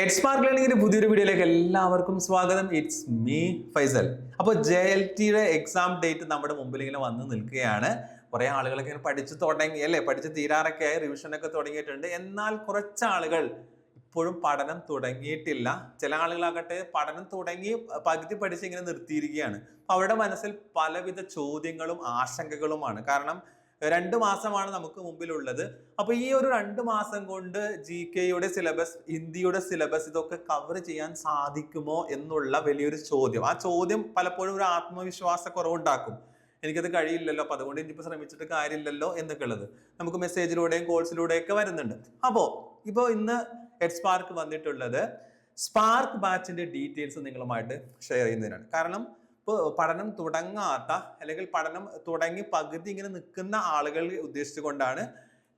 Ed mark ലേണിംഗിന്റെ പുതിയൊരു വീഡിയോയിലേക്ക് എല്ലാവർക്കും സ്വാഗതം. ഇറ്റ്സ് മീ ഫൈസൽ അപ്പോൾ ജെ എൽ ടിയുടെ എക്സാം ഡേറ്റ് നമ്മുടെ മുമ്പിൽ ഇങ്ങനെ വന്ന് നിൽക്കുകയാണ്. കുറെ ആളുകളൊക്കെ ഇങ്ങനെ പഠിച്ചു തുടങ്ങി അല്ലേ? പഠിച്ച് തീരാറൊക്കെ ആയി റിവിഷനൊക്കെ തുടങ്ങിയിട്ടുണ്ട്. എന്നാൽ കുറച്ച് ആളുകൾ ഇപ്പോഴും പഠനം തുടങ്ങിയിട്ടില്ല. ചില ആളുകളാകട്ടെ പഠനം തുടങ്ങി പകുതി പഠിച്ച് ഇങ്ങനെ നിർത്തിയിരിക്കുകയാണ്. അവരുടെ മനസ്സിൽ പലവിധ ചോദ്യങ്ങളും ആശങ്കകളുമാണ്. കാരണം രണ്ട് മാസമാണ് നമുക്ക് മുമ്പിലുള്ളത്. അപ്പൊ ഈ ഒരു രണ്ട് മാസം കൊണ്ട് ജി കെയുടെ സിലബസ് ഹിന്ദിയുടെ സിലബസ് ഇതൊക്കെ കവർ ചെയ്യാൻ സാധിക്കുമോ എന്നുള്ള വലിയൊരു ചോദ്യം. ആ ചോദ്യം പലപ്പോഴും ഒരു ആത്മവിശ്വാസ കുറവുണ്ടാക്കും. എനിക്കത് കഴിയില്ലല്ലോ അപ്പൊ അതുകൊണ്ട് ഇനിയിപ്പോ ശ്രമിച്ചിട്ട് കാര്യമില്ലല്ലോ എന്നൊക്കെ ഉള്ളത്. നമുക്ക് മെസ്സേജിലൂടെയും കോൾസിലൂടെയൊക്കെ വരുന്നുണ്ട്. അപ്പോ ഇപ്പോ ഇന്ന് എഡ് സ്പാർക്ക് വന്നിട്ടുള്ളത് സ്പാർക്ക് ബാച്ചിന്റെ ഡീറ്റെയിൽസ് നിങ്ങളുമായിട്ട് ഷെയർ ചെയ്യുന്നതിനാണ്. കാരണം ഇപ്പോൾ പഠനം തുടങ്ങാത്ത അല്ലെങ്കിൽ പഠനം തുടങ്ങി പകുതി ഇങ്ങനെ നിൽക്കുന്ന ആളുകൾ ഉദ്ദേശിച്ചുകൊണ്ടാണ്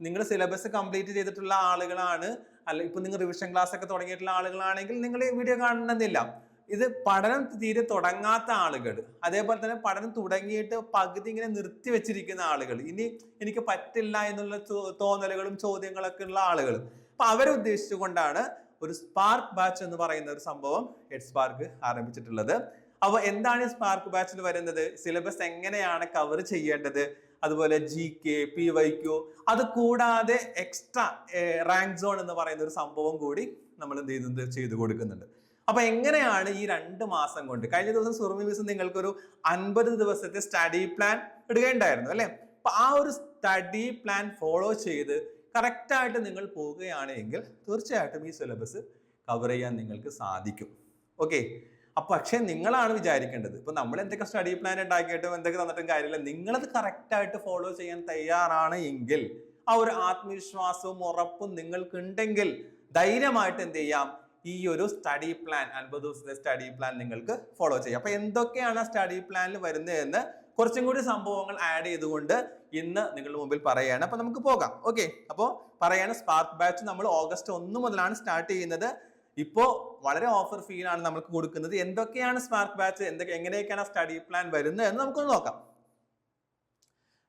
നിങ്ങൾ സിലബസ് കംപ്ലീറ്റ് ചെയ്തിട്ടുള്ള ആളുകളാണ് അല്ല ഇപ്പൊ നിങ്ങൾ റിവിഷൻ ക്ലാസ് ഒക്കെ തുടങ്ങിയിട്ടുള്ള ആളുകളാണെങ്കിൽ നിങ്ങൾ ഈ വീഡിയോ കാണണമെന്നില്ല ഇത് പഠനം തീരെ തുടങ്ങാത്ത ആളുകൾ അതേപോലെ തന്നെ പഠനം തുടങ്ങിയിട്ട് പകുതി ഇങ്ങനെ നിർത്തി വെച്ചിരിക്കുന്ന ആളുകൾ ഇനി എനിക്ക് പറ്റില്ല എന്നുള്ള തോന്നലുകളും ചോദ്യങ്ങളൊക്കെ ഉള്ള ആളുകൾ. അപ്പൊ അവരെ ഉദ്ദേശിച്ചുകൊണ്ടാണ് ഒരു സ്പാർക്ക് ബാച്ച് എന്ന് പറയുന്ന ഒരു സംഭവം ഹെഡ് സ്പാർക്ക് ആരംഭിച്ചിട്ടുള്ളത്. അപ്പൊ എന്താണ് സ്പാർക്ക് ബാച്ചിൽ വരുന്നത്? സിലബസ് എങ്ങനെയാണ് കവർ ചെയ്യേണ്ടത്? അതുപോലെ G K P Y Q അത് കൂടാതെ എക്സ്ട്രാ റാങ്ക് സോൺ എന്ന് പറയുന്ന ഒരു സംഭവം കൂടി നമ്മൾ എന്ത് ചെയ്യുന്നുണ്ട് ചെയ്തു കൊടുക്കുന്നുണ്ട്. അപ്പൊ എങ്ങനെയാണ് ഈ രണ്ട് മാസം കൊണ്ട്? കഴിഞ്ഞ ദിവസം സുറുമി മിസ് നിങ്ങൾക്കൊരു അൻപത് ദിവസത്തെ സ്റ്റഡി പ്ലാൻ ഇടുകയുണ്ടായിരുന്നു അല്ലെ? അപ്പൊ ആ ഒരു സ്റ്റഡി പ്ലാൻ ഫോളോ ചെയ്ത് കറക്റ്റായിട്ട് നിങ്ങൾ പോവുകയാണെങ്കിൽ തീർച്ചയായിട്ടും ഈ സിലബസ് കവർ ചെയ്യാൻ നിങ്ങൾക്ക് സാധിക്കും. ഓക്കെ അപ്പൊ പക്ഷെ നിങ്ങളാണ് വിചാരിക്കേണ്ടത്. ഇപ്പൊ നമ്മൾ എന്തൊക്കെ സ്റ്റഡി പ്ലാൻ ഉണ്ടാക്കിയിട്ടും എന്തൊക്കെ തന്നിട്ടും കാര്യമില്ല. നിങ്ങളത് കറക്റ്റ് ആയിട്ട് ഫോളോ ചെയ്യാൻ തയ്യാറാണ് എങ്കിൽ ആ ഒരു ആത്മവിശ്വാസവും ഉറപ്പും നിങ്ങൾക്ക് ഉണ്ടെങ്കിൽ ധൈര്യമായിട്ട് എന്ത് ചെയ്യാം? ഈ ഒരു സ്റ്റഡി പ്ലാൻ അൻപത് ദിവസത്തെ സ്റ്റഡി പ്ലാൻ നിങ്ങൾക്ക് ഫോളോ ചെയ്യാം. അപ്പൊ എന്തൊക്കെയാണ് സ്റ്റഡി പ്ലാനിൽ വരുന്നതെന്ന് കുറച്ചും കൂടി സംഭവങ്ങൾ ആഡ് ചെയ്തുകൊണ്ട് ഇന്ന് നിങ്ങളുടെ മുമ്പിൽ പറയുകയാണ്. അപ്പൊ നമുക്ക് പോകാം. ഓക്കെ അപ്പോൾ പറയാണ് സ്പാർക്ക് ബാച്ച് നമ്മൾ ഓഗസ്റ്റ് ഒന്ന് മുതലാണ് സ്റ്റാർട്ട് ചെയ്യുന്നത്. ഇപ്പോ വളരെ ഓഫർ ഫീലാണ് നമുക്ക് കൊടുക്കുന്നത്. എന്തൊക്കെയാണ് സ്മാർട്ട് ബാച്ച് എന്തൊക്കെ എങ്ങനെയൊക്കെയാണ് സ്റ്റഡി പ്ലാൻ വരുന്നത് എന്ന് നമുക്കൊന്ന് നോക്കാം.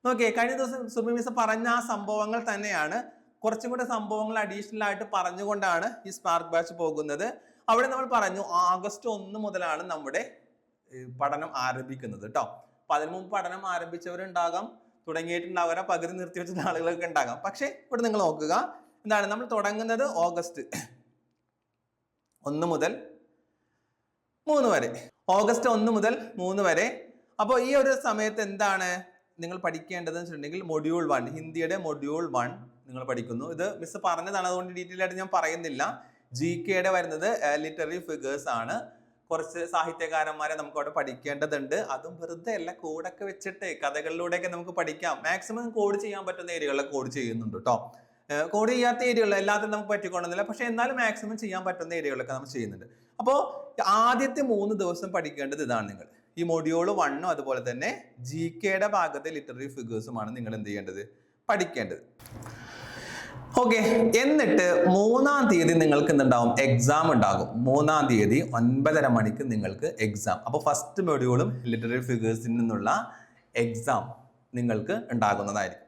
നോക്കിയേ കഴിഞ്ഞ ദിവസം സുബി മിസ് പറഞ്ഞ ആ സംഭവങ്ങൾ തന്നെയാണ്. കുറച്ചും കൂടെ സംഭവങ്ങൾ അഡീഷണൽ ആയിട്ട് പറഞ്ഞുകൊണ്ടാണ് ഈ സ്മാർട്ട് ബാച്ച് പോകുന്നത്. അവിടെ നമ്മൾ പറഞ്ഞു ആഗസ്റ്റ് ഒന്ന് മുതലാണ് നമ്മുടെ പഠനം ആരംഭിക്കുന്നത് കേട്ടോ അപ്പൊ അതിനു മുമ്പ് പഠനം ആരംഭിച്ചവരുണ്ടാകാം. തുടങ്ങിയിട്ടുണ്ടാകാം പകുതി നിർത്തി വെച്ച ആളുകളൊക്കെ ഉണ്ടാകാം. പക്ഷേ ഇവിടെ നിങ്ങൾ നോക്കുക. എന്താണ്? നമ്മൾ തുടങ്ങുന്നത് ഓഗസ്റ്റ്. ഒന്ന് മുതൽ മൂന്ന് വരെ. ഓഗസ്റ്റ് ഒന്ന് മുതൽ മൂന്ന് വരെ. അപ്പോൾ ഈ ഒരു സമയത്ത് എന്താണ് നിങ്ങൾ പഠിക്കേണ്ടതെന്ന് വെച്ചിട്ടുണ്ടെങ്കിൽ മൊഡ്യൂൾ വൺ ഹിന്ദിയുടെ മൊഡ്യൂൾ വൺ നിങ്ങൾ പഠിക്കുന്നു. ഇത് മിസ് പറഞ്ഞതാണ് അതുകൊണ്ട് ഡീറ്റെയിൽ ആയിട്ട് ഞാൻ പറയുന്നില്ല. ജി കെയുടെ വരുന്നത് ലിറ്റററി ഫിഗേഴ്സ് ആണ്. കുറച്ച് സാഹിത്യകാരന്മാരെ നമുക്ക് അവിടെ പഠിക്കേണ്ടതുണ്ട്. അതും വെറുതെ അല്ല കോഡൊക്കെ വെച്ചിട്ട് കഥകളിലൂടെയൊക്കെ നമുക്ക് പഠിക്കാം. മാക്സിമം കോഡ് ചെയ്യാൻ പറ്റുന്ന ഏരിയകളിലൊക്കെ കോഡ് ചെയ്യുന്നുണ്ട് കേട്ടോ കോഡ് ചെയ്യാത്ത ഏരിയകളിൽ എല്ലാത്തിനും നമുക്ക് പറ്റിക്കൊള്ളുന്നില്ല പക്ഷെ എന്നാലും മാക്സിമം ചെയ്യാൻ പറ്റുന്ന ഏരിയകളൊക്കെ നമ്മൾ ചെയ്യുന്നുണ്ട്. അപ്പോൾ ആദ്യത്തെ മൂന്ന് ദിവസം പഠിക്കേണ്ടത് ഇതാണ് നിങ്ങൾ. ഈ മൊഡ്യൂൾ വണ്ണും അതുപോലെ തന്നെ ജി കെയുടെ ഭാഗത്തെ ലിറ്റററി ഫിഗേഴ്സുമാണ് നിങ്ങൾ എന്ത് ചെയ്യേണ്ടത്? പഠിക്കേണ്ടത്. ഓക്കെ എന്നിട്ട് മൂന്നാം തീയതി നിങ്ങൾക്ക് എന്തുണ്ടാവും? എക്സാം ഉണ്ടാകും. മൂന്നാം തീയതി ഒൻപതര മണിക്ക് നിങ്ങൾക്ക് എക്സാം അപ്പോൾ ഫസ്റ്റ് മൊഡ്യൂളും ലിറ്റററി ഫിഗേഴ്സിൽ നിന്നുള്ള എക്സാം നിങ്ങൾക്ക് ഉണ്ടാകുന്നതായിരിക്കും.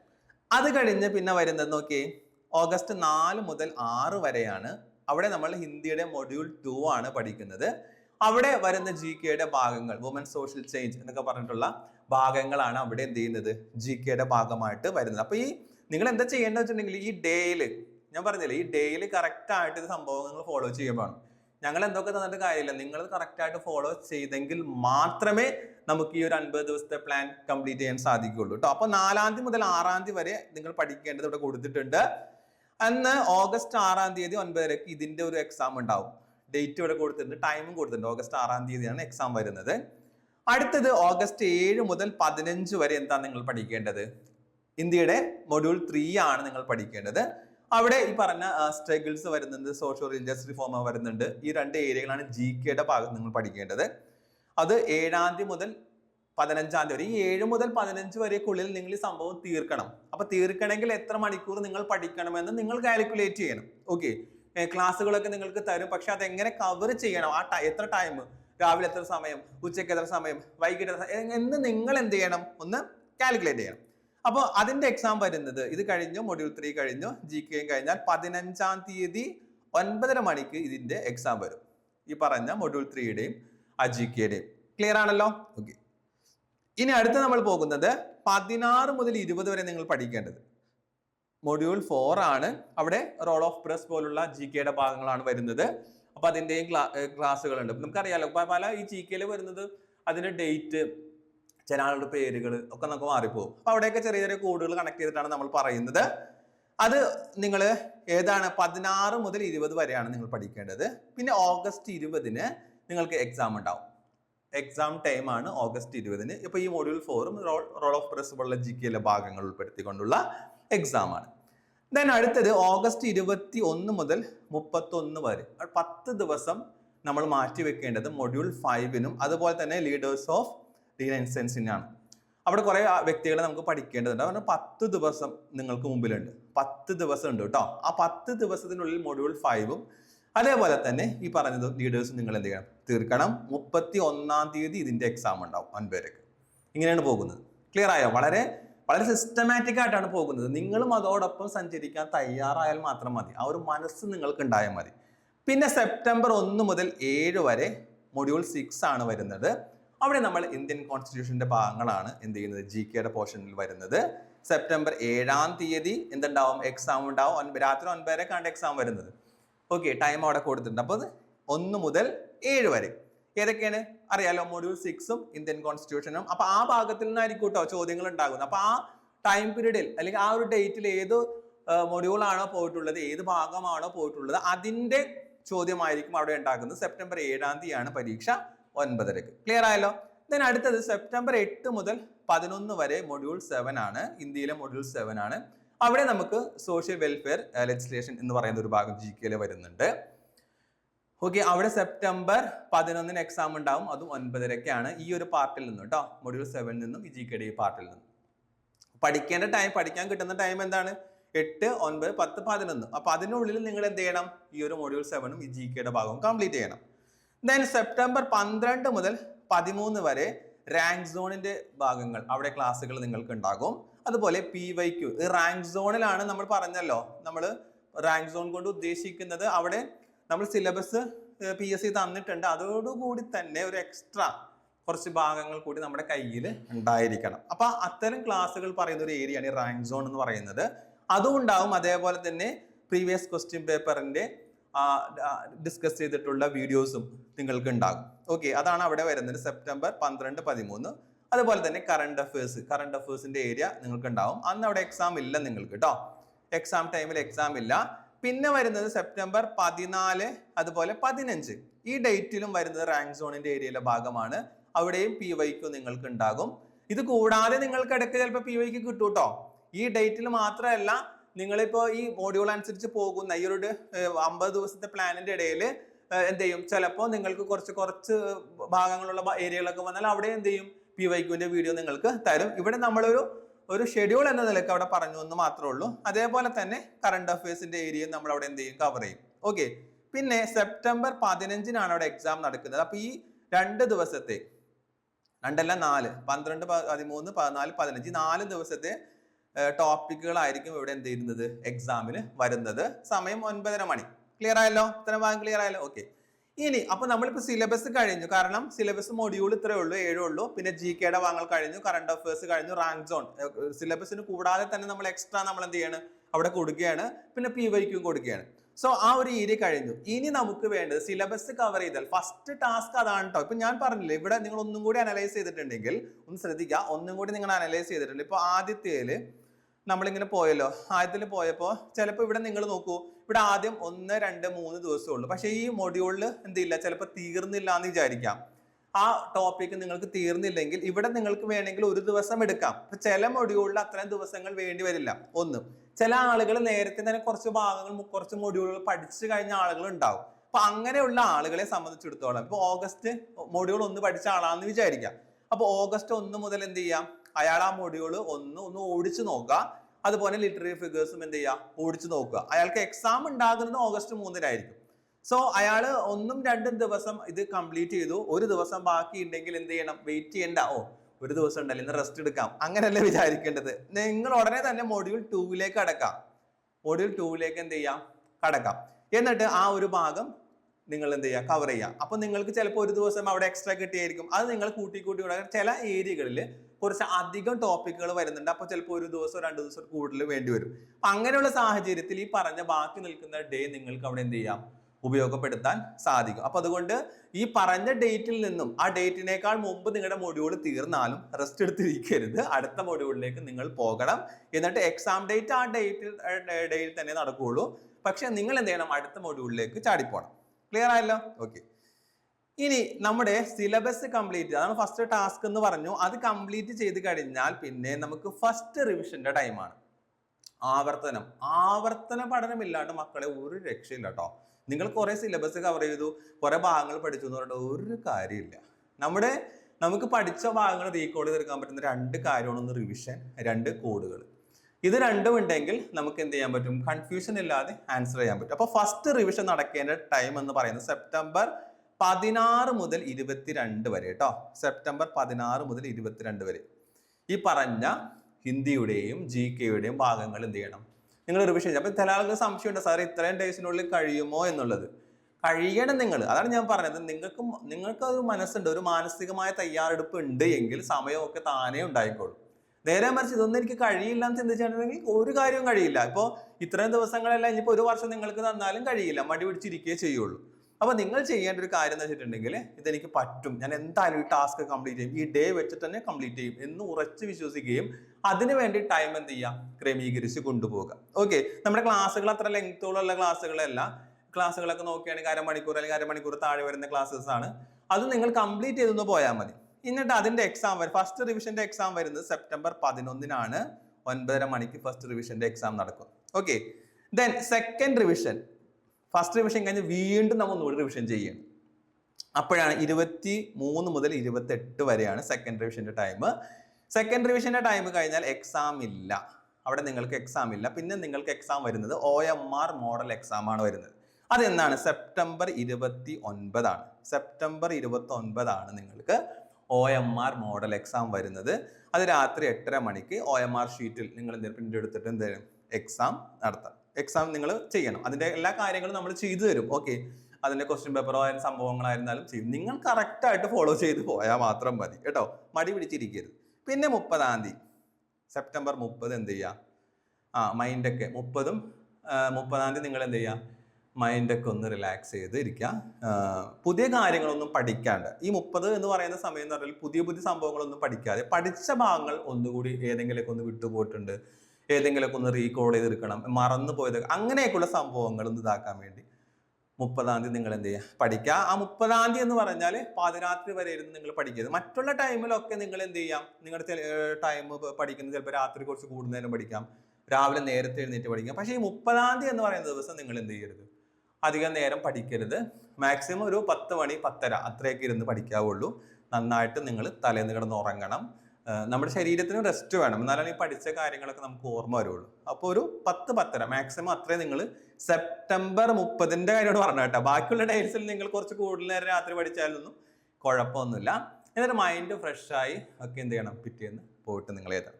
അത് കഴിഞ്ഞ് പിന്നെ വരുന്നത് നോക്കിയേ. ഓഗസ്റ്റ് നാല് മുതൽ ആറ് വരെയാണ് അവിടെ നമ്മൾ ഹിന്ദിയുടെ മൊഡ്യൂൾ ടു ആണ് പഠിക്കുന്നത്. അവിടെ വരുന്ന ജി കെയുടെ ഭാഗങ്ങൾ വുമൻ സോഷ്യൽ ചേഞ്ച് എന്നൊക്കെ പറഞ്ഞിട്ടുള്ള ഭാഗങ്ങളാണ് അവിടെ എന്ത് ചെയ്യുന്നത്? ജി കെയുടെ ഭാഗമായിട്ട് വരുന്നത്. അപ്പൊ ഈ നിങ്ങൾ എന്താ ചെയ്യേണ്ടത് വെച്ചിട്ടുണ്ടെങ്കിൽ ഈ ഡേയിൽ ഞാൻ പറഞ്ഞില്ലേ ഈ ഡേയിൽ കറക്റ്റ് ആയിട്ട് ഇത് സംഭവങ്ങൾ ഫോളോ ചെയ്യുമ്പോൾ ഞങ്ങൾ എന്തൊക്കെ തന്നിട്ട് കാര്യമില്ല. നിങ്ങൾ കറക്റ്റ് ആയിട്ട് ഫോളോ ചെയ്തെങ്കിൽ മാത്രമേ നമുക്ക് ഈ ഒരു അൻപത് ദിവസത്തെ പ്ലാൻ കംപ്ലീറ്റ് ചെയ്യാൻ സാധിക്കുകയുള്ളൂ കേട്ടോ അപ്പൊ നാലാം തീയതി മുതൽ ആറാം തീയതി വരെ നിങ്ങൾ പഠിക്കേണ്ടത് ഇവിടെ കൊടുത്തിട്ടുണ്ട്. അന്ന് ഓഗസ്റ്റ് ആറാം തീയതി ഒൻപതരക്ക് ഇതിന്റെ ഒരു എക്സാം ഉണ്ടാവും. ഡേറ്റ് ഇവിടെ കൊടുത്തിട്ടുണ്ട് ടൈമും കൊടുത്തിട്ടുണ്ട്. ഓഗസ്റ്റ് ആറാം തീയതിയാണ് എക്സാം വരുന്നത്. അടുത്തത് ഓഗസ്റ്റ് ഏഴ് മുതൽ പതിനഞ്ച് വരെ എന്താണ് നിങ്ങൾ പഠിക്കേണ്ടത്? ഇന്ത്യയുടെ മൊഡ്യൂൾ ത്രീ ആണ് നിങ്ങൾ പഠിക്കേണ്ടത്. അവിടെ ഈ പറഞ്ഞ സ്ട്രഗിൾസ് വരുന്നുണ്ട് സോഷ്യൽ റിലീജിയസ് റിഫോം വരുന്നുണ്ട്. ഈ രണ്ട് ഏരിയകളാണ് ജി കെയുടെ ഭാഗത്ത് നിങ്ങൾ പഠിക്കേണ്ടത്. അത് ഏഴാം തീയതി മുതൽ പതിനഞ്ചാം തീയതി ഈ ഏഴ് മുതൽ പതിനഞ്ച് വരെക്കുള്ളിൽ നിങ്ങൾ ഈ സംഭവം തീർക്കണം. അപ്പൊ തീർക്കണമെങ്കിൽ എത്ര മണിക്കൂർ നിങ്ങൾ പഠിക്കണമെന്ന് നിങ്ങൾ കാൽക്കുലേറ്റ് ചെയ്യണം. ഓക്കെ ക്ലാസ്സുകളൊക്കെ നിങ്ങൾക്ക് തരും. പക്ഷെ അത് എങ്ങനെ കവർ ചെയ്യണം? ആ എത്ര ടൈം രാവിലെ എത്ര സമയം? ഉച്ചയ്ക്ക് എത്ര സമയം? വൈകിട്ട് എന്ന് നിങ്ങൾ എന്ത് ചെയ്യണം? ഒന്ന് കാൽക്കുലേറ്റ് ചെയ്യണം. അപ്പോൾ അതിന്റെ എക്സാം വരുന്നത് ഇത് കഴിഞ്ഞു മൊഡ്യൂൾ ത്രീ കഴിഞ്ഞു ജി കെയും കഴിഞ്ഞാൽ പതിനഞ്ചാം തീയതി ഒൻപതര മണിക്ക് ഇതിന്റെ എക്സാം വരും. ഈ പറഞ്ഞ മൊഡ്യൂൾ ത്രീയുടെയും ആ ജി കെയുടെയും ക്ലിയർ ആണല്ലോ? ഓക്കെ ഇനി അടുത്ത് നമ്മൾ പോകുന്നത് പതിനാറ് മുതൽ ഇരുപത് വരെ നിങ്ങൾ പഠിക്കേണ്ടത്. മൊഡ്യൂൾ ഫോർ ആണ്. അവിടെ റോൾ ഓഫ് പ്രസ് പോലുള്ള ജി കെയുടെ ഭാഗങ്ങളാണ് വരുന്നത്. അപ്പൊ അതിന്റെയും ക്ലാസ്സുകളുണ്ട് നമുക്കറിയാലോ പല ഈ ജി കെയിൽ വരുന്നത് അതിന്റെ ഡേറ്റ് ചില ആളുടെ പേരുകൾ ഒക്കെ നമുക്ക് മാറിപ്പോകും. അപ്പൊ അവിടെയൊക്കെ ചെറിയ ചെറിയ കോഡുകൾ കണക്ട് ചെയ്തിട്ടാണ് നമ്മൾ പറയുന്നത്. അത് നിങ്ങൾ ഏതാണ് പതിനാറ് മുതൽ ഇരുപത് വരെയാണ് നിങ്ങൾ പഠിക്കേണ്ടത്. പിന്നെ ഓഗസ്റ്റ് ഇരുപതിന് നിങ്ങൾക്ക് എക്സാം ഉണ്ടാവും. എക്സാം ടൈം ആണ് ഓഗസ്റ്റ് ഇരുപതിന്. ഇപ്പൊ ഈ മൊഡ്യൂൾ ഫോറും റോൾ ഓഫ് പ്രസ് പോലുള്ള ജി കെയിലെ ഭാഗങ്ങൾ ഉൾപ്പെടുത്തിക്കൊണ്ടുള്ള എക്സാം ആണ്. ദെൻ അടുത്തത് ഓഗസ്റ്റ് ഇരുപത്തി ഒന്ന് മുതൽ മുപ്പത്തി ഒന്ന് വരെ പത്ത് ദിവസം നമ്മൾ മാറ്റി വെക്കേണ്ടത് മൊഡ്യൂൾ ഫൈവിനും അതുപോലെ തന്നെ ലീഡേഴ്സ് ഓഫ് ഡീനൻസെൻസിനാണ് അവിടെ കുറെ വ്യക്തികളെ നമുക്ക് പഠിക്കേണ്ടതുണ്ട്. അതുകൊണ്ട് പത്ത് ദിവസം നിങ്ങൾക്ക് മുമ്പിലുണ്ട്. പത്ത് ദിവസം ഉണ്ട് കേട്ടോ ആ പത്ത് ദിവസത്തിനുള്ളിൽ മൊഡ്യൂൾ ഫൈവും അതേപോലെ തന്നെ ഈ പറഞ്ഞത് ലീഡേഴ്സ് നിങ്ങൾ എന്ത് ചെയ്യണം? തീർക്കണം. മുപ്പത്തി ഒന്നാം തീയതി ഇതിന്റെ എക്സാം ഉണ്ടാവും ഒൻപതരക്ക് ഇങ്ങനെയാണ് പോകുന്നത്. ക്ലിയർ ആയോ? വളരെ വളരെ സിസ്റ്റമാറ്റിക് ആയിട്ടാണ് പോകുന്നത്. നിങ്ങളും അതോടൊപ്പം സഞ്ചരിക്കാൻ തയ്യാറായാൽ മാത്രം മതി. ആ ഒരു മനസ്സ് നിങ്ങൾക്ക് ഉണ്ടായാൽ മതി. പിന്നെ സെപ്റ്റംബർ ഒന്ന് മുതൽ ഏഴ് വരെ മൊഡ്യൂൾ സിക്സ് ആണ് വരുന്നത്. അവിടെ നമ്മൾ ഇന്ത്യൻ കോൺസ്റ്റിറ്റ്യൂഷന്റെ ഭാഗങ്ങളാണ് എന്ത് ചെയ്യുന്നത്? ജി കെയുടെ പോർഷനിൽ വരുന്നത്. സെപ്റ്റംബർ ഏഴാം തീയതി എന്തുണ്ടാവും? എക്സാം ഉണ്ടാവും. രാത്രി ഒൻപതരക്കാണ്ട് എക്സാം വരുന്നത്. ഓക്കെ ടൈം അവിടെ കൊടുത്തിട്ടുണ്ട്. അപ്പോൾ ഒന്ന് മുതൽ ഏഴ് വരെ. ഏതൊക്കെയാണ്? അറിയാലോ മൊഡ്യൂൾ സിക്സും ഇന്ത്യൻ കോൺസ്റ്റിറ്റ്യൂഷനും അപ്പൊ ആ ഭാഗത്തിൽ നിന്നായിരിക്കും കേട്ടോ ചോദ്യങ്ങൾ ഉണ്ടാകുന്നത് അപ്പൊ ആ ടൈം പീരീഡിൽ അല്ലെങ്കിൽ ആ ഒരു ഡേറ്റിൽ ഏത് മൊഡ്യൂൾ ആണോ പോയിട്ടുള്ളത് ഏത് ഭാഗമാണോ പോയിട്ടുള്ളത് അതിന്റെ ചോദ്യമായിരിക്കും അവിടെ ഉണ്ടാക്കുന്നത് സെപ്റ്റംബർ ഏഴാം തീയതിയാണ് പരീക്ഷ ഒൻപതരക്ക്. ക്ലിയർ ആയല്ലോ? ദെൻ അടുത്തത് സെപ്റ്റംബർ എട്ട് മുതൽ പതിനൊന്ന് വരെ മൊഡ്യൂൾ സെവൻ ആണ്. ഇന്ത്യയിലെ മൊഡ്യൂൾ സെവൻ ആണ്. അവിടെ നമുക്ക് സോഷ്യൽ വെൽഫെയർ ലെജിസ്ലേഷൻ എന്ന് പറയുന്ന ഒരു ഭാഗം ജി കെയിൽ വരുന്നുണ്ട്. ഓക്കെ അവിടെ സെപ്റ്റംബർ പതിനൊന്നിന് എക്സാം ഉണ്ടാവും. അതും ഒൻപതരക്കാണ്. ഈ ഒരു പാർട്ടിൽ നിന്നും കേട്ടോ മൊഡ്യൂൾ സെവനിൽ നിന്നും ഈ ജി കെയുടെ ഈ പാർട്ടിൽ നിന്നും. പഠിക്കേണ്ട ടൈം പഠിക്കാൻ കിട്ടുന്ന ടൈം എന്താണ്? എട്ട് ഒൻപത് പത്ത് പതിനൊന്ന്. അപ്പൊ അതിനുള്ളിൽ നിങ്ങൾ എന്ത് ചെയ്യണം? ഈ ഒരു മൊഡ്യൂൾ സെവനും ഈ ജി കെയുടെ ഭാഗവും കംപ്ലീറ്റ് ചെയ്യണം. ദെൻ സെപ്റ്റംബർ പന്ത്രണ്ട് മുതൽ പതിമൂന്ന് വരെ റാങ്ക് സോണിന്റെ ഭാഗങ്ങൾ അവിടെ ക്ലാസ്സുകൾ നിങ്ങൾക്ക് ഉണ്ടാകും. അതുപോലെ പി വൈ ക്യു റാങ്ക് സോണിലാണ് നമ്മൾ പറഞ്ഞല്ലോ. നമ്മൾ റാങ്ക് സോൺ കൊണ്ട് ഉദ്ദേശിക്കുന്നത് അവിടെ നമ്മൾ സിലബസ് പി എസ് സി തന്നിട്ടുണ്ട്. അതോടുകൂടി തന്നെ ഒരു എക്സ്ട്രാ കുറച്ച് ഭാഗങ്ങൾ കൂടി നമ്മുടെ കയ്യിൽ ഉണ്ടായിരിക്കണം. അപ്പൊ അത്തരം ക്ലാസ്സുകൾ പറയുന്ന ഒരു ഏരിയയാണ് ഈ റാങ്ക് സോൺ എന്ന് പറയുന്നത്. അതും ഉണ്ടാവും അതേപോലെ തന്നെ പ്രീവിയസ് ക്വസ്റ്റ്യൻ പേപ്പറിന്റെ ഡിസ്കസ് ചെയ്തിട്ടുള്ള വീഡിയോസും നിങ്ങൾക്ക് ഉണ്ടാകും. ഓക്കെ അതാണ് അവിടെ വരുന്നത്. സെപ്റ്റംബർ പന്ത്രണ്ട് പതിമൂന്ന്. അതുപോലെ തന്നെ കറണ്ട് അഫേഴ്സ് കറണ്ട് അഫേഴ്സിന്റെ ഏരിയ നിങ്ങൾക്ക് ഉണ്ടാവും അന്ന് അവിടെ എക്സാം ഇല്ല നിങ്ങൾക്ക് കേട്ടോ എക്സാം ടൈമിൽ എക്സാം ഇല്ല. പിന്നെ വരുന്നത് സെപ്റ്റംബർ പതിനാല് അതുപോലെ പതിനഞ്ച്. ഈ ഡേറ്റിലും വരുന്നത് റാങ്ക് സോണിന്റെ ഏരിയയിലെ ഭാഗമാണ്. അവിടെയും പി വൈക്ക് നിങ്ങൾക്ക് ഉണ്ടാകും ഇത് കൂടാതെ നിങ്ങൾക്ക് ഇടയ്ക്ക് ചിലപ്പോൾ പി വൈക്ക് കിട്ടും കേട്ടോ ഈ ഡേറ്റിൽ മാത്രമല്ല നിങ്ങളിപ്പോ ഈ മോഡ്യൂൾ അനുസരിച്ച് പോകുന്ന ഈ ഒരു അമ്പത് ദിവസത്തെ പ്ലാനിന്റെ ഇടയിൽ എന്ത് ചെയ്യും ചിലപ്പോൾ നിങ്ങൾക്ക് കുറച്ച് കുറച്ച് ഭാഗങ്ങളുള്ള ഏരിയകളൊക്കെ വന്നാൽ അവിടെ എന്ത് ചെയ്യും പി വൈക്കുവിന്റെ വീഡിയോ നിങ്ങൾക്ക് തരും. ഇവിടെ നമ്മളൊരു ഒരു ഷെഡ്യൂൾ എന്ന നിലയ്ക്ക് അവിടെ പറഞ്ഞു എന്ന് മാത്രമേ ഉള്ളൂ. അതേപോലെ തന്നെ കറണ്ട് അഫയേഴ്സിന്റെ ഏരിയയും നമ്മൾ അവിടെ എന്ത് ചെയ്യും? കവർ ചെയ്യും. ഓക്കെ പിന്നെ സെപ്റ്റംബർ പതിനഞ്ചിനാണ് അവിടെ എക്സാം നടക്കുന്നത്. അപ്പൊ ഈ രണ്ട് ദിവസത്തെ രണ്ടല്ല നാല് പന്ത്രണ്ട് പതിമൂന്ന് പതിനാല് പതിനഞ്ച് നാല് ദിവസത്തെ ടോപ്പിക്കുകളായിരിക്കും ഇവിടെ എന്ത് ചെയ്യുന്നത്? എക്സാമിന് വരുന്നത്. സമയം ഒൻപതര മണി. ക്ലിയർ ആയല്ലോ? ഇത്തരം ഭാഗം ക്ലിയർ ആയല്ലോ? ഓക്കെ ഇനി അപ്പൊ നമ്മളിപ്പോ സിലബസ് കഴിഞ്ഞു. കാരണം സിലബസ് മൊഡ്യൂൾ ഇത്രേ ഉള്ളൂ ഏഴേ ഉള്ളൂ. പിന്നെ ജി കെയുടെ വാങ്ങൽ കഴിഞ്ഞു കറണ്ട് അഫയേഴ്സ് കഴിഞ്ഞു റാങ്ക് സോൺ സിലബസിന് കൂടാതെ തന്നെ നമ്മൾ എക്സ്ട്രാ നമ്മൾ എന്ത് ചെയ്യാണ്? അവിടെ കൊടുക്കുകയാണ്. പിന്നെ പി വൈക്കും കൊടുക്കുകയാണ്. സോ ആ ഒരു ഏരിയ കഴിഞ്ഞു. ഇനി നമുക്ക് വേണ്ടത് സിലബസ് കവർ ചെയ്താൽ ഫസ്റ്റ് ടാസ്ക് അതാണ് കേട്ടോ ഇപ്പൊ ഞാൻ പറഞ്ഞില്ലേ ഇവിടെ നിങ്ങൾ ഒന്നും കൂടി അനലൈസ് ചെയ്തിട്ടുണ്ടെങ്കിൽ ഒന്ന് ശ്രദ്ധിക്കുക ഒന്നും കൂടി നിങ്ങൾ അനലൈസ് ചെയ്തിട്ടുണ്ട്. ഇപ്പൊ ആദ്യത്തേൽ നമ്മളിങ്ങനെ പോയല്ലോ. ആദ്യത്തിൽ പോയപ്പോൾ ചിലപ്പോൾ ഇവിടെ നിങ്ങൾ നോക്കൂ ഇവിടെ ആദ്യം ഒന്ന് രണ്ട് മൂന്ന് ദിവസമേ ഉള്ളൂ. പക്ഷേ ഈ മൊഡ്യൂളിൽ എന്തില്ല? ചിലപ്പോൾ തീർന്നില്ല എന്ന് വിചാരിക്കാം. ആ ടോപ്പിക്ക് നിങ്ങൾക്ക് തീർന്നില്ലെങ്കിൽ ഇവിടെ നിങ്ങൾക്ക് വേണമെങ്കിൽ ഒരു ദിവസം എടുക്കാം. ഇപ്പൊ ചില മൊഡ്യൂളിൽ അത്രയും ദിവസങ്ങൾ വേണ്ടി വരില്ല. ഒന്ന് ചില ആളുകൾ നേരത്തെ തന്നെ കുറച്ച് ഭാഗങ്ങൾ കുറച്ച് മൊഡ്യൂളുകൾ പഠിച്ചു കഴിഞ്ഞ ആളുകൾ ഉണ്ടാവും. അപ്പൊ അങ്ങനെയുള്ള ആളുകളെ സംബന്ധിച്ചിടത്തോളം ഇപ്പൊ ഓഗസ്റ്റ് മൊഡ്യൂൾ ഒന്ന് പഠിച്ച ആളാണെന്ന് വിചാരിക്കാം. അപ്പോൾ ഓഗസ്റ്റ് ഒന്ന് മുതൽ എന്ത് ചെയ്യാം? അയാൾ ആ മൊഡ്യൂൾ ഒന്ന് ഒന്ന് ഓടിച്ചു നോക്കുക അതുപോലെ ലിറ്റററി ഫിഗേഴ്സും എന്ത് ചെയ്യുക ഓടിച്ചു നോക്കുക അയാൾക്ക് എക്സാം ഉണ്ടാകുന്നത് ഓഗസ്റ്റ് മൂന്നിനായിരിക്കും. സോ അയാൾ ഒന്നും രണ്ടും ദിവസം ഇത് കംപ്ലീറ്റ് ചെയ്തു. ഒരു ദിവസം ബാക്കി ഉണ്ടെങ്കിൽ എന്ത് ചെയ്യണം? വെയിറ്റ് ചെയ്യണ്ട. ഓ ഒരു ദിവസം ഉണ്ടല്ലോ. ഇന്ന് റെസ്റ്റ് എടുക്കാം. അങ്ങനെയല്ലേ വിചാരിക്കേണ്ടത്. നിങ്ങൾ ഉടനെ തന്നെ മൊഡ്യൂൾ ടൂവിലേക്ക് അടക്കാം. മൊഡ്യൂൾ ടൂവിലേക്ക് എന്ത് ചെയ്യാം കടക്കാം. എന്നിട്ട് ആ ഒരു ഭാഗം നിങ്ങൾ എന്ത് ചെയ്യുക കവർ ചെയ്യുക അപ്പോൾ നിങ്ങൾക്ക് ചിലപ്പോൾ ഒരു ദിവസം അവിടെ എക്സ്ട്രാ കിട്ടിയായിരിക്കും. അത് നിങ്ങൾ കൂട്ടി കൂട്ടി വിടാൻ ചില ഏരിയകളിൽ കുറച്ച് അധികം ടോപ്പിക്കുകൾ വരുന്നുണ്ട്. അപ്പോൾ ചിലപ്പോൾ ഒരു ദിവസം രണ്ട് ദിവസം കൂടുതൽ വേണ്ടി വരും. അപ്പൊ അങ്ങനെയുള്ള സാഹചര്യത്തിൽ ഈ പറഞ്ഞ ബാക്കി നിൽക്കുന്ന ഡേ നിങ്ങൾക്ക് അവിടെ എന്ത് ചെയ്യാം? ഉപയോഗപ്പെടുത്താൻ സാധിക്കും. അപ്പൊ അതുകൊണ്ട് ഈ പറഞ്ഞ ഡേറ്റിൽ നിന്നും ആ ഡേറ്റിനേക്കാൾ മുമ്പ് നിങ്ങളുടെ മൊഡ്യൂൾ തീർന്നാലും റെസ്റ്റ് എടുത്തിരിക്കരുത്. അടുത്ത മൊഡ്യൂളിലേക്ക് നിങ്ങൾ പോകണം. എന്നിട്ട് എക്സാം ഡേറ്റ് ആ ഡേറ്റിൽ ഡേയിൽ തന്നെ നടക്കുകയുള്ളൂ പക്ഷെ നിങ്ങൾ എന്ത് ചെയ്യണം? അടുത്ത മൊഡ്യൂളിലേക്ക് ചാടിപ്പോണം. ക്ലിയർ ആയല്ലോ? ഓക്കെ ഇനി നമ്മുടെ സിലബസ് കംപ്ലീറ്റ് അതാണ് ഫസ്റ്റ് ടാസ്ക് എന്ന് പറഞ്ഞു. അത് കംപ്ലീറ്റ് ചെയ്ത് കഴിഞ്ഞാൽ പിന്നെ നമുക്ക് ഫസ്റ്റ് റിവിഷന്റെ ടൈമാണ് ആവർത്തനം. ആവർത്തന പഠനമില്ലാണ്ട് മക്കളെ ഒരു രക്ഷയില്ല കേട്ടോ നിങ്ങൾ കുറെ സിലബസ് കവർ ചെയ്തു കുറെ ഭാഗങ്ങൾ പഠിച്ചു എന്ന് പറഞ്ഞിട്ട് ഒരു കാര്യമില്ല. നമ്മുടെ നമുക്ക് പഠിച്ച ഭാഗങ്ങൾ റീകോൾ ചെയ്തെടുക്കാൻ പറ്റുന്ന രണ്ട് കാര്യമാണ് ഒന്ന് റിവിഷൻ രണ്ട് കോഡുകൾ ഇത് രണ്ടും ഉണ്ടെങ്കിൽ നമുക്ക് എന്ത് ചെയ്യാൻ പറ്റും? കൺഫ്യൂഷൻ ഇല്ലാതെ ആൻസർ ചെയ്യാൻ പറ്റും. അപ്പോൾ ഫസ്റ്റ് റിവിഷൻ നടക്കേണ്ട ടൈം എന്ന് പറയുന്നത് സെപ്റ്റംബർ പതിനാറ് മുതൽ ഇരുപത്തിരണ്ട് വരെ കേട്ടോ സെപ്റ്റംബർ പതിനാറ് മുതൽ ഇരുപത്തിരണ്ട് വരെ. ഈ പറഞ്ഞ ഹിന്ദിയുടെയും ജി കെയുടെയും ഭാഗങ്ങൾ എന്ത് ചെയ്യണം? നിങ്ങൾ റിവിഷൻ ചെയ്യും അപ്പം ചില ആൾക്ക് സംശയമുണ്ട് സാർ ഇത്രയും ഡേയ്സിനുള്ളിൽ കഴിയുമോ എന്നുള്ളത്? കഴിയണം നിങ്ങൾ. അതാണ് ഞാൻ പറഞ്ഞത്. നിങ്ങൾക്ക് നിങ്ങൾക്ക് ഒരു മനസ്സുണ്ട്. ഒരു മാനസികമായ തയ്യാറെടുപ്പ് ഉണ്ട് എങ്കിൽ സമയമൊക്കെ താനേ ഉണ്ടായിക്കോളും. നേരെ മറിച്ച് ഇതൊന്നും എനിക്ക് കഴിയില്ല എന്ന് ചിന്തിച്ചിട്ടുണ്ടെങ്കിൽ ഒരു കാര്യവും കഴിയില്ല. ഇപ്പോൾ ഇത്രയും ദിവസങ്ങളെല്ലാം ഇനിയിപ്പോൾ ഒരു വർഷം നിങ്ങൾക്ക് തന്നാലും കഴിയില്ല. മടി പിടിച്ചിരിക്കുകയേ ചെയ്യുള്ളൂ. അപ്പൊ നിങ്ങൾ ചെയ്യേണ്ട ഒരു കാര്യം എന്ന് വെച്ചിട്ടുണ്ടെങ്കിൽ ഇതെനിക്ക് പറ്റും. ഞാൻ എന്തായാലും ഈ ടാസ്ക് കംപ്ലീറ്റ് ചെയ്യും. ഈ ഡേ വെച്ചിട്ട് തന്നെ കംപ്ലീറ്റ് ചെയ്യും. എന്ന് ഉറച്ച് വിശ്വസിക്കുകയും അതിനു വേണ്ടി ടൈം എന്ത് ചെയ്യുക? ക്രമീകരിച്ച് കൊണ്ടുപോകുക ഓക്കെ നമ്മുടെ ക്ലാസ്സുകൾ അത്ര ലെങ്ത്തോളുള്ള ക്ലാസ്സുകളല്ല. ക്ലാസ്സുകളൊക്കെ നോക്കുകയാണെങ്കിൽ അരമണിക്കൂർ അല്ലെങ്കിൽ അരമണിക്കൂർ താഴെ വരുന്ന ക്ലാസ്സസ് ആണ്. അത് നിങ്ങൾ കംപ്ലീറ്റ് ചെയ്തൊന്ന് പോയാൽ മതി. എന്നിട്ട് അതിന്റെ എക്സാം വരും. ഫസ്റ്റ് റിവിഷന്റെ എക്സാം വരുന്നത് സെപ്റ്റംബർ പതിനൊന്നിനാണ്. ഒൻപതര മണിക്ക് ഫസ്റ്റ് റിവിഷന്റെ എക്സാം നടക്കും. Okay then second revision first revision കഴിഞ്ഞ് വീണ്ടും നമ്മൾ ഒന്നുകൂടി റിവിഷൻ ചെയ്യണം. അപ്പോഴാണ് ഇരുപത്തി മൂന്ന് മുതൽ ഇരുപത്തെട്ട് വരെയാണ് സെക്കൻഡ് റിവിഷന്റെ ടൈം സെക്കൻഡ് റിവിഷന്റെ ടൈം കഴിഞ്ഞാൽ എക്സാം ഇല്ല. അവിടെ നിങ്ങൾക്ക് എക്സാം ഇല്ല. പിന്നെ നിങ്ങൾക്ക് എക്സാം വരുന്നത് O M R model exam ആണ് വരുന്നത്. അതെന്താണ്? സെപ്റ്റംബർ ഇരുപത്തി ഒൻപതാണ് സെപ്റ്റംബർ ഇരുപത്തി ഒൻപതാണ് നിങ്ങൾക്ക് O M R model exam വരുന്നത്. അത് രാത്രി എട്ടര മണിക്ക് ഒ എം ആർ ഷീറ്റിൽ നിങ്ങൾ എന്തെങ്കിലും പ്രിന്റ് എടുത്തിട്ട് എന്ത് എക്സാം നടത്താം. എക്സാം നിങ്ങൾ ചെയ്യണം. അതിന്റെ എല്ലാ കാര്യങ്ങളും നമ്മൾ ചെയ്തു തരും. ഓക്കെ അതിന്റെ ക്വസ്റ്റ്യൻ പേപ്പറോ ആയാലും സംഭവങ്ങളായിരുന്നാലും ചെയ്യും. നിങ്ങൾ കറക്റ്റ് ആയിട്ട് ഫോളോ ചെയ്ത് പോയാൽ മാത്രം മതി. കേട്ടോ? മടി പിടിച്ചിരിക്കരുത്. പിന്നെ മുപ്പതാം തീയതി. സെപ്റ്റംബർ മുപ്പത് എന്ത് ചെയ്യുക? ആ മൈൻഡൊക്കെ മുപ്പതും മുപ്പതാം തീയതി നിങ്ങൾ എന്ത് ചെയ്യുക? മൈൻഡൊക്കെ ഒന്ന് റിലാക്സ് ചെയ്ത് ഇരിക്കുക പുതിയ കാര്യങ്ങളൊന്നും പഠിക്കാണ്ട്. ഈ മുപ്പത് എന്ന് പറയുന്ന സമയം എന്ന് പറഞ്ഞാൽ പുതിയ പുതിയ സംഭവങ്ങളൊന്നും പഠിക്കാതെ പഠിച്ച ഭാഗങ്ങൾ ഒന്നുകൂടി ഏതെങ്കിലുമൊക്കെ ഒന്ന് വിട്ടുപോയിട്ടുണ്ട്. ഏതെങ്കിലുമൊക്കെ ഒന്ന് റീകോൾ ചെയ്തെടുക്കണം. മറന്നു പോയത് അങ്ങനെയൊക്കെയുള്ള സംഭവങ്ങൾ ഒന്ന് ഇതാക്കാൻ വേണ്ടി. മുപ്പതാം തീയതി നിങ്ങൾ എന്ത് ചെയ്യുക? പഠിക്കുക. ആ മുപ്പതാം തീയതി എന്ന് പറഞ്ഞാൽ പാതിരാത്രി വരെ ഇരുന്ന് നിങ്ങൾ പഠിക്കരുത് മറ്റുള്ള ടൈമിലൊക്കെ നിങ്ങൾ എന്ത് ചെയ്യാം? നിങ്ങളുടെ ടൈം പഠിക്കുന്നത് ചിലപ്പോൾ രാത്രി കുറച്ച് കൂടുതൽ നേരം പഠിക്കാം. രാവിലെ നേരത്തെ എഴുന്നേറ്റ് പഠിക്കാം. പക്ഷേ ഈ മുപ്പതാം തീയതി എന്ന് പറയുന്ന ദിവസം നിങ്ങൾ എന്ത് ചെയ്യരുത്? അധികം നേരം പഠിക്കരുത്. മാക്സിമം ഒരു പത്ത് മണി പത്തര അത്രയൊക്കെ ഇരുന്ന് പഠിക്കാവുള്ളൂ. നന്നായിട്ട് നിങ്ങൾ തലേന്ന് കിടന്ന് ഉറങ്ങണം. നമ്മുടെ ശരീരത്തിന് റെസ്റ്റ് വേണം. എന്നാലാണ് ഈ പഠിച്ച കാര്യങ്ങളൊക്കെ നമുക്ക് ഓർമ്മ വരുള്ളൂ. അപ്പോൾ ഒരു പത്ത് പത്തര മാക്സിമം അത്രയും നിങ്ങൾ സെപ്റ്റംബർ മുപ്പതിന്റെ കാര്യമാണ് പറഞ്ഞത് കേട്ടോ. ബാക്കിയുള്ള ഡേറ്റ്സിൽ നിങ്ങൾ കുറച്ച് കൂടുതൽ നേരം രാത്രി പഠിച്ചാലൊന്നും കുഴപ്പമൊന്നുമില്ല. എന്നിട്ട് മൈൻഡ് ഫ്രഷായി ഒക്കെ എന്ത് ചെയ്യണം? പിറ്റേന്ന് പോയിട്ട് നിങ്ങൾ എഴുതണം.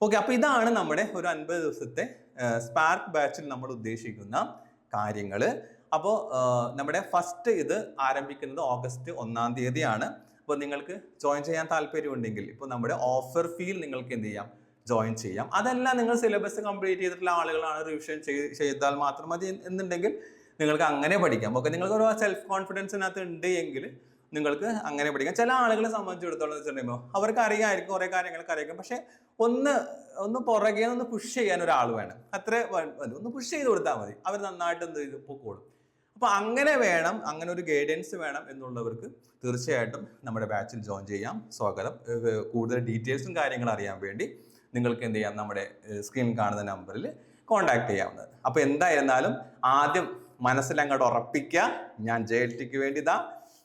ഓക്കെ അപ്പോൾ ഇതാണ് നമ്മുടെ ഒരു അൻപത് ദിവസത്തെ സ്പാർക്ക് ബാച്ചിൽ നമ്മൾ ഉദ്ദേശിക്കുന്ന കാര്യങ്ങൾ അപ്പോൾ നമ്മുടെ ഫസ്റ്റ് ഇത് ആരംഭിക്കുന്നത് ഓഗസ്റ്റ് ഒന്നാം തീയതിയാണ്. അപ്പോൾ നിങ്ങൾക്ക് ജോയിൻ ചെയ്യാൻ താല്പര്യമുണ്ടെങ്കിൽ ഇപ്പോൾ നമ്മുടെ ഓഫർ ഫീൽ നിങ്ങൾക്ക് എന്ത് ചെയ്യാം? ജോയിൻ ചെയ്യാം. അതല്ല നിങ്ങൾ സിലബസ് കംപ്ലീറ്റ് ചെയ്തിട്ടുള്ള ആളുകളാണ് റിവിഷൻ ചെയ്താൽ മാത്രം മതി എന്നുണ്ടെങ്കിൽ നിങ്ങൾക്ക് അങ്ങനെ പഠിക്കാം. ഓക്കെ നിങ്ങൾക്ക് ഒരു സെൽഫ് കോൺഫിഡൻസിനകത്ത് ഉണ്ട് എങ്കിൽ നിങ്ങൾക്ക് അങ്ങനെ പഠിക്കാം. ചില ആളുകളെ സംബന്ധിച്ചിടത്തോളം വെച്ചിട്ടുണ്ടെങ്കിൽ അവർക്ക് അറിയാമായിരിക്കും കുറേ കാര്യങ്ങളൊക്കെ അറിയാം പക്ഷെ ഒന്ന് ഒന്ന് പുറകെ ഒന്ന് പുഷ് ചെയ്യാൻ ഒരാൾ വേണം. അത്ര ഒന്ന് പുഷ് ചെയ്ത് കൊടുത്താൽ മതി. അവർ നന്നായിട്ട് എന്ത് ചെയ്ത് പൊക്കോളും അപ്പൊ അങ്ങനെ വേണം അങ്ങനെ ഒരു ഗൈഡൻസ് വേണം എന്നുള്ളവർക്ക് തീർച്ചയായിട്ടും നമ്മുടെ ബാച്ചിൽ ജോയിൻ ചെയ്യാം. സ്വാഗതം. കൂടുതൽ ഡീറ്റെയിൽസും കാര്യങ്ങളും അറിയാൻ വേണ്ടി നിങ്ങൾക്ക് എന്ത് ചെയ്യാം? നമ്മുടെ സ്ക്രീൻ കാണുന്ന നമ്പറിൽ കോൺടാക്ട് ചെയ്യാവുന്നത്. അപ്പൊ എന്തായിരുന്നാലും ആദ്യം മനസ്സിലങ്ങോട്ട് ഉറപ്പിക്കുക. ഞാൻ ജെ എൽ ടിക്ക് വേണ്ടി ഇതാ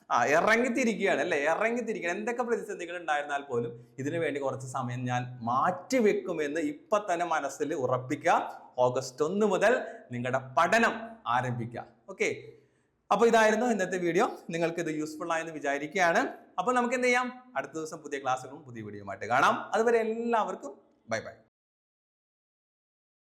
ആ ഇറങ്ങിത്തിരിക്കുകയാണ് അല്ലേ? ഇറങ്ങിത്തിരിക്കുകയാണ്. എന്തൊക്കെ പ്രതിസന്ധികൾ ഉണ്ടായിരുന്നാൽ പോലും ഇതിനു വേണ്ടി കുറച്ച് സമയം ഞാൻ മാറ്റി വെക്കുമെന്ന് ഇപ്പൊ തന്നെ മനസ്സിൽ ഉറപ്പിക്കുക. ഓഗസ്റ്റ് ഒന്ന് മുതൽ നിങ്ങളുടെ പഠനം ആരംഭിക്കുക. ഓക്കെ അപ്പൊ ഇതായിരുന്നു ഇന്നത്തെ വീഡിയോ നിങ്ങൾക്ക് ഇത് യൂസ്ഫുൾ ആയെന്ന് വിചാരിക്കുകയാണ്. അപ്പോൾ നമുക്ക് എന്ത് ചെയ്യാം? അടുത്ത ദിവസം പുതിയ ക്ലാസ്സുകളും പുതിയ വീഡിയോയുമായിട്ട് കാണാം. അതുവരെ എല്ലാവർക്കും ബൈ ബൈ